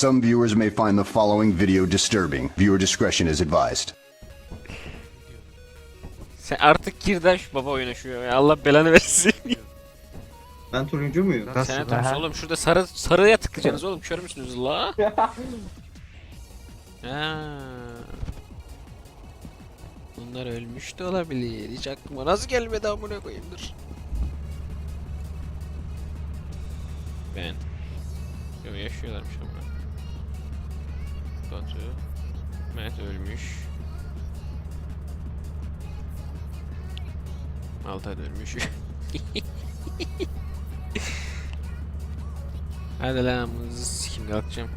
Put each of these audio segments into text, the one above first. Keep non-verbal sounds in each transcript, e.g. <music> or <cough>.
Some viewers may find the following video disturbing. Viewer discretion is advised. Sen artık gir de şu baba oyuna şu ya. Allah belanı versin. Ben turuncu muyum? Nasıl? Sen atıyorsun oğlum şurada sarı sarıya tıklayacaksınız oğlum kör müsünüz la? <laughs> Ha. Bunlar ölmüş de olabilir. Hiç aklıma nasıl gelmedi amına koyayım dur. Ben. Yo yaşıyorlarmış ama. Batu. Mert ölmüş. Altay da ölmüş. <laughs> Hadi lan mızı sikim kalkacağım.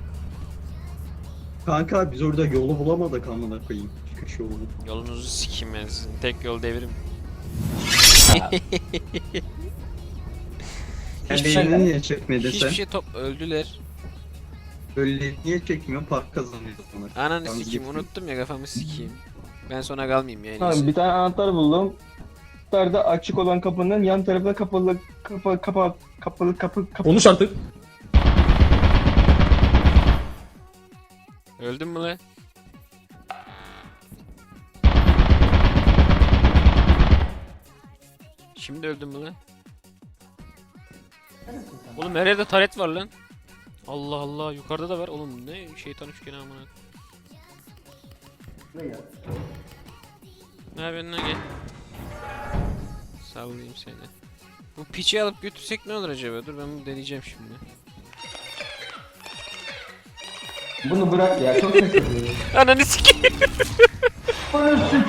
Kanka biz orada yolu bulamadık amına koyayım. Çıkış yolunu. Yolunuzu sikim ben sizin tek yol devrim. Hiçbir şey, niye çekmedi hiçbir sen? şey top öldüler. Böyle niye çekmiyor? Park kazanıyor sana. Ananı Yalnız sikeyim gittim. unuttum ya kafamı sikeyim. Ben sonra kalmayayım yani. Tamam bir tane anahtar buldum. Anahtarda açık olan kapının yan tarafında kapalı kapı kapa kapalı kapı kapı. Konuş artık. Öldün mü lan? Şimdi öldün mü lan? Oğlum her yerde taret var lan. Allah Allah yukarıda da var. Oğlum ne şeytan üçgeni amına. Ne yapıyorsun lan gel. Sallayayım seni. Bu piçi alıp götürsek ne olur acaba? Dur ben bunu deneyeceğim şimdi. Bunu bırak ya çok ses <laughs> yapıyor. Ananı sikeyim. Bunu sik.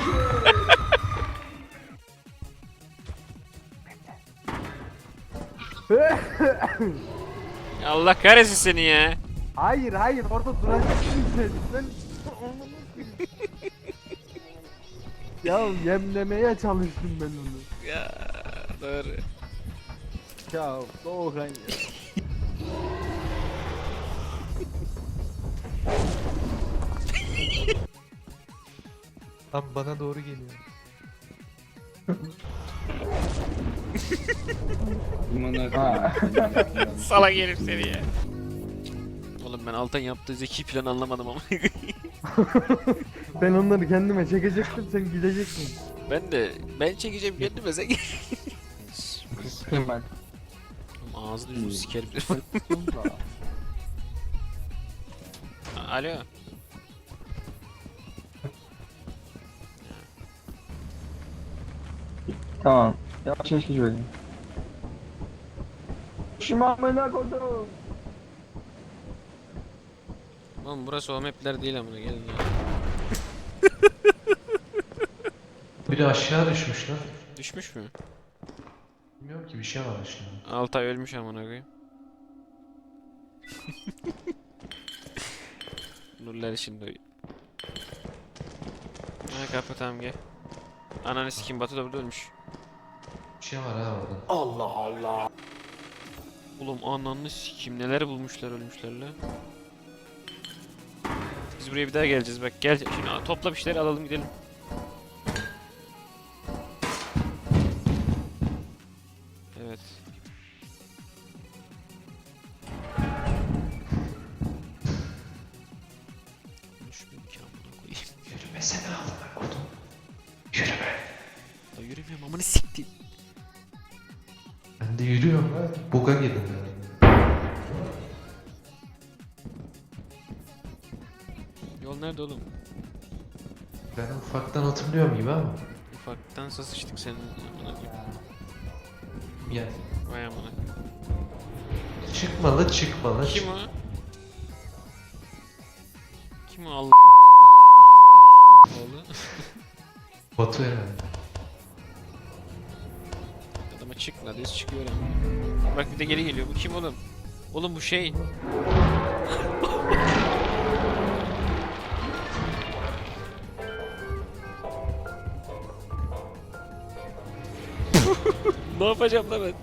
<laughs> Allah kahretsin seni ya. Hayır hayır orada duracaksın sen. Sen <laughs> Ya yemlemeye çalıştım ben onu. Ya doğru. Ya Doğukan ya. Tam bana doğru geliyor. <laughs> <laughs> Salak herif seni ya. Oğlum ben Altan yaptığı zeki plan anlamadım ama. <laughs> Ben onları kendime çekecektim sen gidecektin. ben de ben çekeceğim kendime sen. Oğlum Ağzını yüzünü sikerim. <laughs> Alo. Tamam. Yavaş yavaş geç böyle. Şu amına koydum. Oğlum burası o mapler değil amına gelin ya. <laughs> Biri aşağı düşmüş lan. Düşmüş mü? Bilmiyorum ki bir şey var aşağıda. Altay ölmüş amına koyayım. <laughs> Nurlar şimdi Ha kapı tamam gel. Ananı sikim Batu da burada ölmüş. Bir şey var ha orada. Oğlum ananı sikim neler bulmuşlar ölmüşler la. Biz buraya bir daha geleceğiz bak gel şimdi topla bir şeyler alalım gidelim. Ben de yürüyorum lan. Buga girdim ben. Yol nerede oğlum? Ben ufaktan hatırlıyorum gibi ama. Ufaktan sıçtık senin amına koyayım. Gel. Vay amına. Çıkmalı çıkmalı. Kim o? Kim o Allah oğlu? Batu herhalde. Çıkma düz çıkıyor ama. Bak bir de geri geliyor. Bu kim oğlum? Oğlum bu şey. <laughs> ne yapacağım lan ben?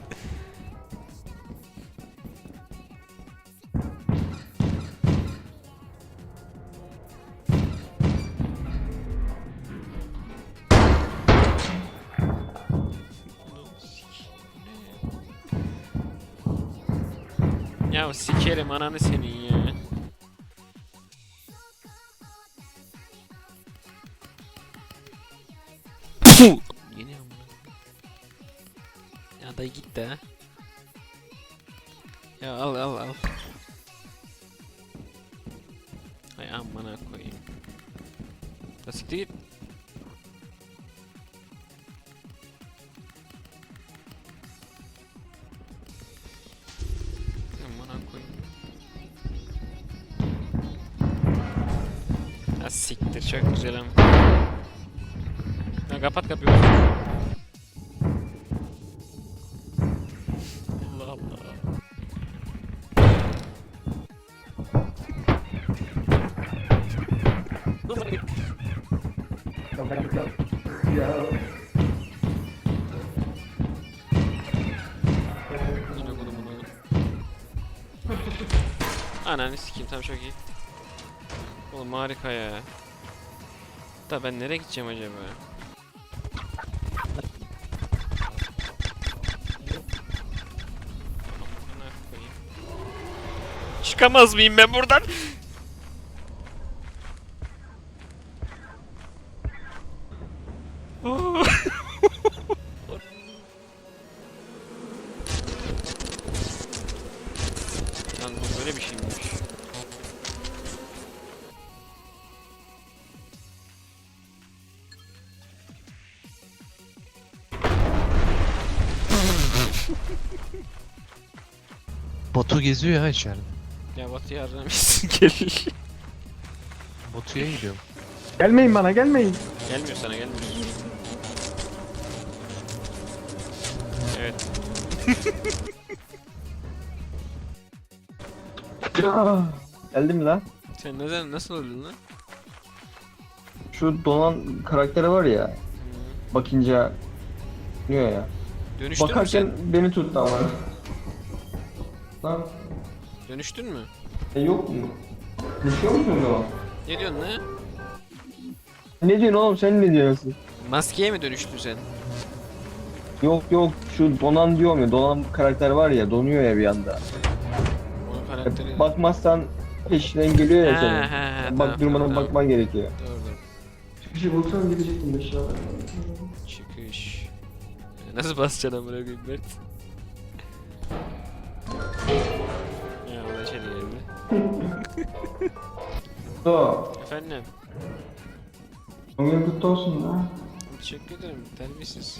Ya sikerim ananı senin ya. Puh. Ya dayı git de. Ya al al siktir çok güzel ama. Ya kapat kapıyı. Allah Allah. Ananı sikeyim tam çok iyi. Oğlum harika ya. Da ben nereye gideceğim acaba? Çıkamaz mıyım ben buradan? Batu geziyor ya içeride. Ya Batı yardım etsin <laughs> gel. Batu'ya gidiyorum. Gelmeyin bana gelmeyin. gelmiyor sana gelmiyor. Evet. <laughs> Geldi mi lan? Sen neden nasıl öldün lan? Şu donan karakteri var ya. Hmm. Bakınca diyor ya. Dönüştün mü Bakarken sen? beni tuttu ama. Lan Dönüştün mü? e, yok mu? Düşüyor musun o zaman? Ne diyorsun ne? Ne diyorsun oğlum sen ne diyorsun? Maskeye mi dönüştün sen? Yok yok şu donan diyorum ya donan karakter var ya donuyor ya bir anda. Onun E, karakteri... Bakmazsan peşinden geliyor ya Ha, senin. ha, ha, Bak tamam, durmadan tamam, bakman gerekiyor. Doğru doğru. Bir şey bulsam gidecektim aşağı. Çıkış. Nasıl basacaksın amına koyayım Mert? <laughs> So, Efendim. son gün kutlu olsun lan. Teşekkür ederim. Terbiyesiz.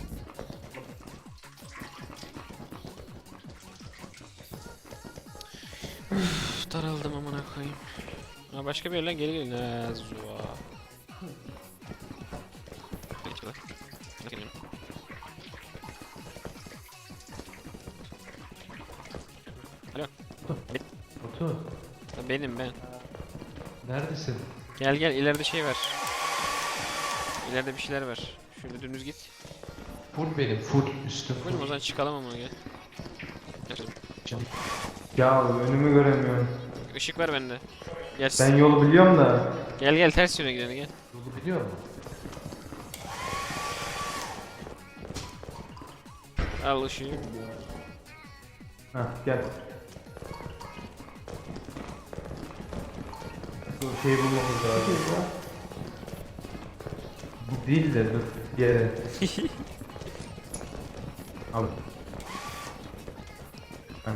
Üf, daraldım amına koyayım. Ha başka bir yerden geri gelin. Ha zuva. Ben. neredesin? Gel gel ileride şey var. İleride bir şeyler var. Şöyle dümdüz git. Full benim full üstüm Buyurun o full. zaman çıkalım ama gel. Gel. Ya önümü göremiyorum. Işık var bende. Gel. Ben yolu biliyorum da. Gel gel ters yöne gidelim gel. Yolu biliyor musun? Al ışığı. Heh gel. Bu şeyi bulmamız lazım. Bu değil de dur. Yere. Al. Al.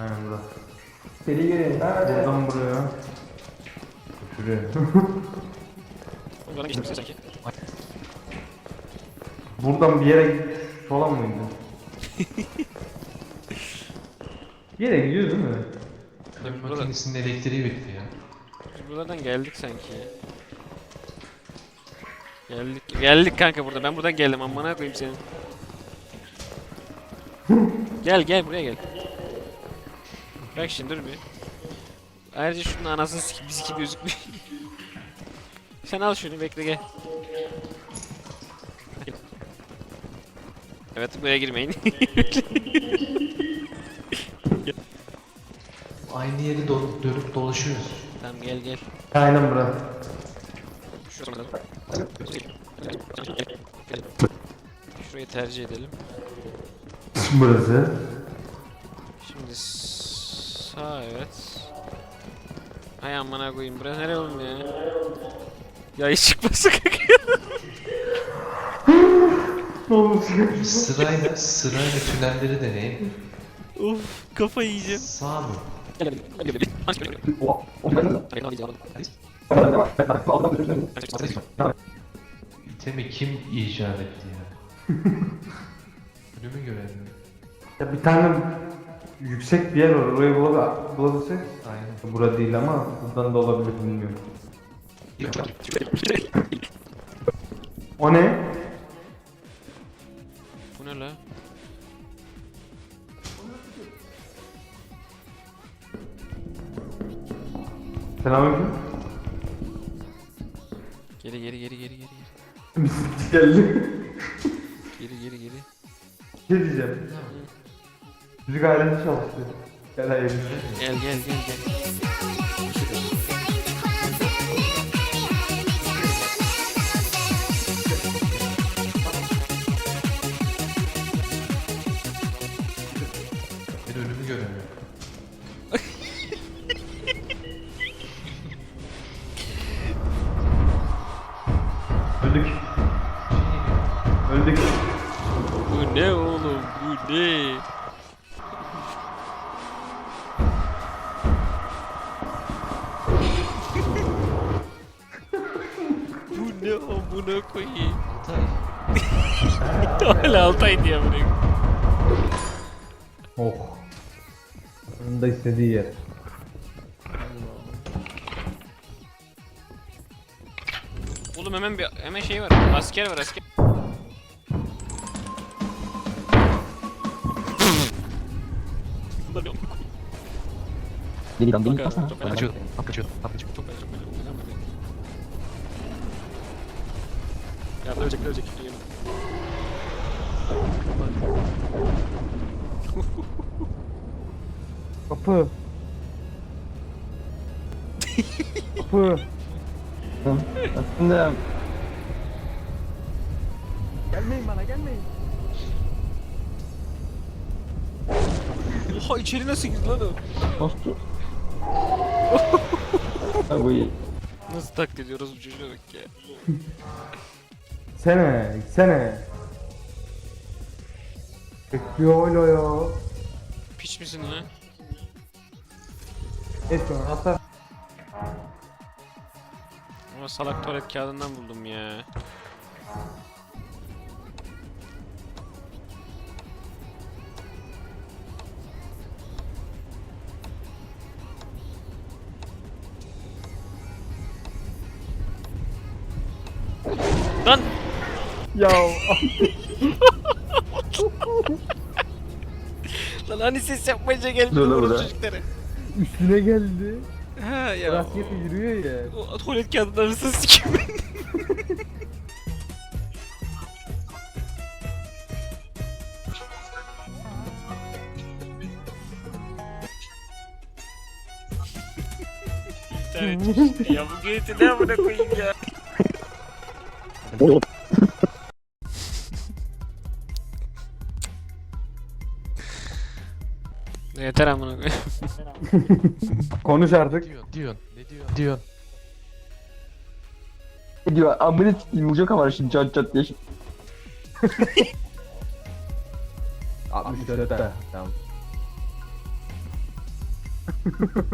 Aynen burada. Seri gelin. Buradan buraya. Şuraya. <laughs> Oradan geçtim sanki. Buradan bir yere git. Sola mıydı? <laughs> bir yere gidiyoruz değil mi? Tabii makinesinin elektriği bitti ya. Biz buradan geldik sanki. Geldik. Geldik kanka burada. Ben buradan geldim. Amına koyayım seni. gel gel buraya gel. Bak şimdi dur bir. Ayrıca şunun anasını sikip bizi gibi gözükmüyor. <laughs> Sen al şunu bekle gel. <laughs> Evet buraya girmeyin. <laughs> Aynı yeri do- dönüp dolaşıyoruz. Tamam gel gel. Aynen bura. Şurayı tercih edelim. Burası. Şimdi sağ evet. Hay amına koyayım burası nere oğlum ya? Ya hiç çıkması kakıyor. Sırayla, sırayla tünelleri deneyin. Of kafa yiyeceğim. Sağ mı? İtemi kim icat etti ya? Ölümü göremiyorum. Ya bir tane yüksek bir yer var. Orayı bula- bulabilsek. Aynen. Bura değil ama buradan da olabilir bilmiyorum. O ne? Selamünaleyküm. Geri geri geri geri geri. Misafir <laughs> geldi. Geri geri geri. Bir şey diyeceğim. Müzik aleti çalıştı. Gel hayır. Gel gel gel gel. Oğlum bu ne? amına koyayım? Altay. <laughs> Hala Altay diye bırak. Oh. Onun da istediği yer. Oğlum hemen bir hemen şey var. Asker var asker. Çok değil acı, çok acı. Kaçıyor. Kaçıyor. Kaçıyor. Çok acı, çok ölecek ölecek. Gelin. Kapı. Kapı. Aslında Oha içeri nasıl girdi lan o? Ha bu iyi. Nasıl taklit ediyoruz bu çocuğa bak ya. Sene, sene. Bekliyor hala ya. Piç misin lan? Etme hatta. Ama salak tuvalet kağıdından buldum ya. Ya Lan hani ses yapmayınca geldi Dur lan bu burada. çocuklara. üstüne geldi. Ha ya. Rasyeti yürüyor ya. O tuvalet sikim? İnternet işte ya bu geyiti ne amına koyayım ya. Yeter amına koyayım. <laughs> Konuş artık. Diyorsun. Diyorsun. Ne diyorsun? Diyorsun. Ne diyor? Amına sikeyim vuracak ama şimdi çat çat diye. <laughs> 64'te. Tamam. <laughs>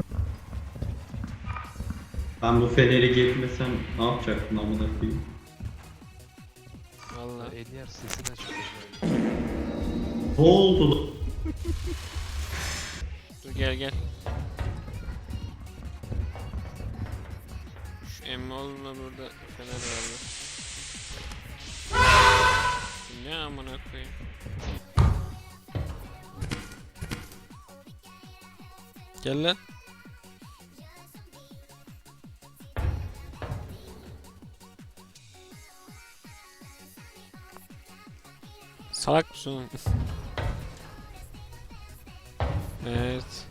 Ben bu feneri geçmesem ne yapacaktım amına koyayım? Vallahi. Eliyer sesini açıyor. Ne oldu lan? Gel gel. Şu Emmoğlu'na burada fener vardı. Ne amına koyayım. Gel lan. Salak mısın? <laughs> evet.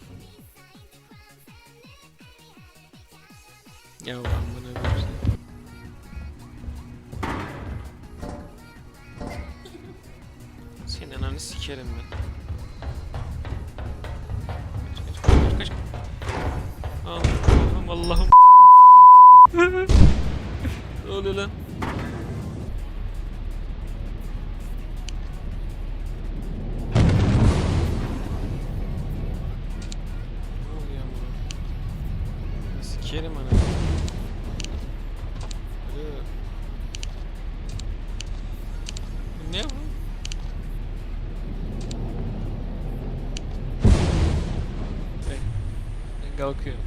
Ya amına koyayım. Senin ananı sikerim ben. Sikerim ana. Iı. Bu Ne bu? Ben, ben kalkıyorum.